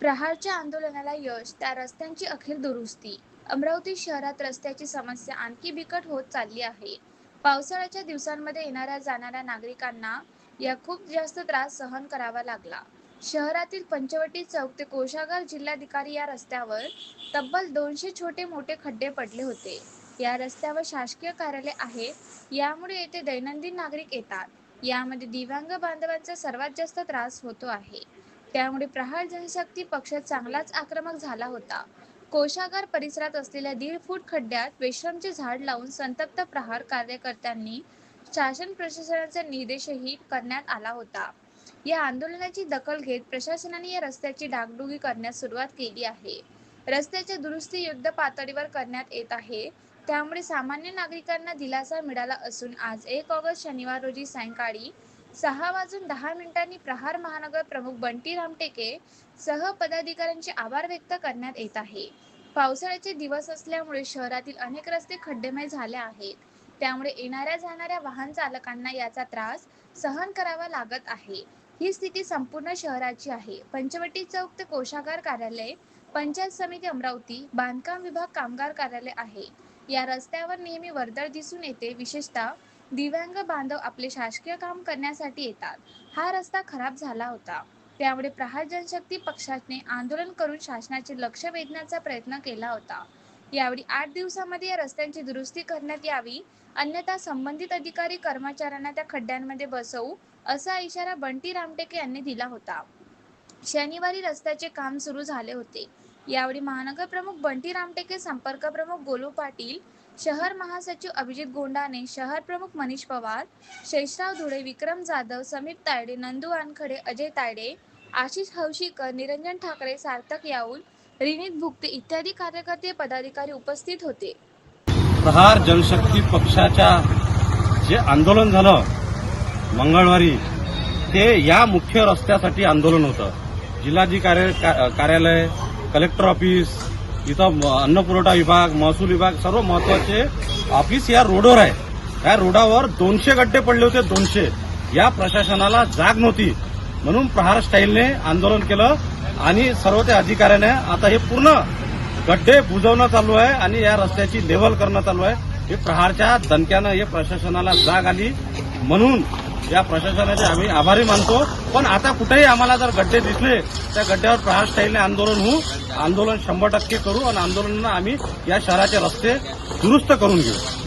प्रहारच्या आंदोलनाला यश त्या रस्त्यांची अखेर दुरुस्ती. अमरावती शहरात रस्त्याची समस्या आणखी बिकट होत चालली आहे. पावसाळ्याच्या दिवसांमध्ये येणाऱ्या जाणाऱ्या नागरिकांना या खूप जास्त त्रास सहन करावा लागला. शहरातील पंचवटी चौक ते कोशागार जिल्हाधिकारी या रस्त्यावर तब्बल दोनशे छोटे मोठे खड्डे पडले होते. या रस्त्यावर शासकीय कार्यालय आहे यामुळे येथे दैनंदिन नागरिक येतात. यामध्ये दिव्यांग बांधवांचा सर्वात जास्त त्रास होतो आहे. त्यामुळे प्रहार जनशक्ती पक्ष चांगलाच आक्रमक झाला होता. कोशागार परिसरात असलेल्या दीड फूट खड्ड्यात विश्रमचे झाड लावून संतप्त प्रहार कार्यकर्त्यांनी शासन प्रशासनाचा निर्देशही करण्यात आला होता. या आंदोलनाची दखल घेत प्रशासनाने या रस्त्याची डागडुगी करण्यास सुरुवात केली आहे. रस्त्याच्या दुरुस्ती युद्ध पातळीवर करण्यात येत आहे. त्यामुळे सामान्य नागरिकांना दिलासा मिळाला असून आज एक ऑगस्ट शनिवार रोजी सायंकाळी सहा वाजून दहा मिनिटांनी प्रहार महानगर प्रमुख बंटी रामटेके सह पदाधिकाऱ्यांचे आभार व्यक्त करण्यात येत आहे. पावसाळ्याचे दिवस असल्यामुळे शहरातील अनेक रस्ते खड्डेमय झाले आहेत. त्यामुळे येणाऱ्या जाणाऱ्या वाहन चालकांना याचा त्रास सहन करावा लागत आहे. ही स्थिती संपूर्ण शहराची आहे. पंचवटी चौक ते कोशागार कार्यालय पंचायत समिती अमरावती बांधकाम विभाग कामगार कार्यालय आहे. या रस्त्यावर नेहमी वर्दळ दिसून येते. विशेषतः दिव्यांग बांधव आपले शासकीय काम करण्यासाठी येतात. हा रस्ता खराब झाला होता. त्यामुळे प्रहार जनशक्ती पक्षाने आंदोलन करून शासनाचे लक्ष वेधण्याचा प्रयत्न केला होता. यावेळी आठ दिवसामध्ये या रस्त्यांची दुरुस्ती करण्यात यावी अन्यथा संबंधित अधिकारी कर्मचाऱ्यांना त्या खड्ड्यांमध्ये बसवू असा इशारा बंटी रामटेके यांनी दिला होता. शनिवारी रस्त्याचे काम सुरू झाले होते. यावेळी महानगर प्रमुख बंटी रामटेके संपर्क प्रमुख गोलू पाटील शहर महासचिव अभिजित गोंडाने शहर प्रमुख मनीष पवार शेषराव धुळे विक्रम जाधव समीर तायडे नंदू वानखडे अजय तायडे आशिष हौशीकर निरंजन ठाकरे सार्थक याऊल रिनीत भुक्ते इत्यादी कार्यकर्ते पदाधिकारी उपस्थित होते. प्रहार जनशक्ती पक्षाच्या जे आंदोलन झालं मंगळवारी ते या मुख्य रस्त्यासाठी आंदोलन होतं. जिल्हाधिकारी कार्यालय कलेक्टर ऑफिस इथं अन्नपुरवठा अन्न पुरवठा विभाग महसूल विभाग सर्व महत्त्वाचे ऑफिस या रोडवर आहे. या रोडावर दोनशे गड्डे पडले होते दोनशे. या प्रशासनाला जाग नव्हती. म्हणून प्रहार स्टाईलने आंदोलन केलं आणि सर्व त्या अधिकाऱ्याने आता हे पूर्ण गड्डे बुजवणं चालू आहे आणि या रस्त्याची लेवल करणं चालू आहे. हे प्रहारच्या दणक्यानं हे प्रशासनाला जाग आली. म्हणून या प्रशासनाचे आम्ही आभारी मानतो. पण आता कुठेही आम्हाला जर गड्डे दिसले त्या गड्ड्यावर प्रहार स्टाईलने आंदोलन होऊ आंदोलन शंभर टक्के करू आणि आंदोलनानं आम्ही या शहराचे रस्ते दुरुस्त करून घेऊ.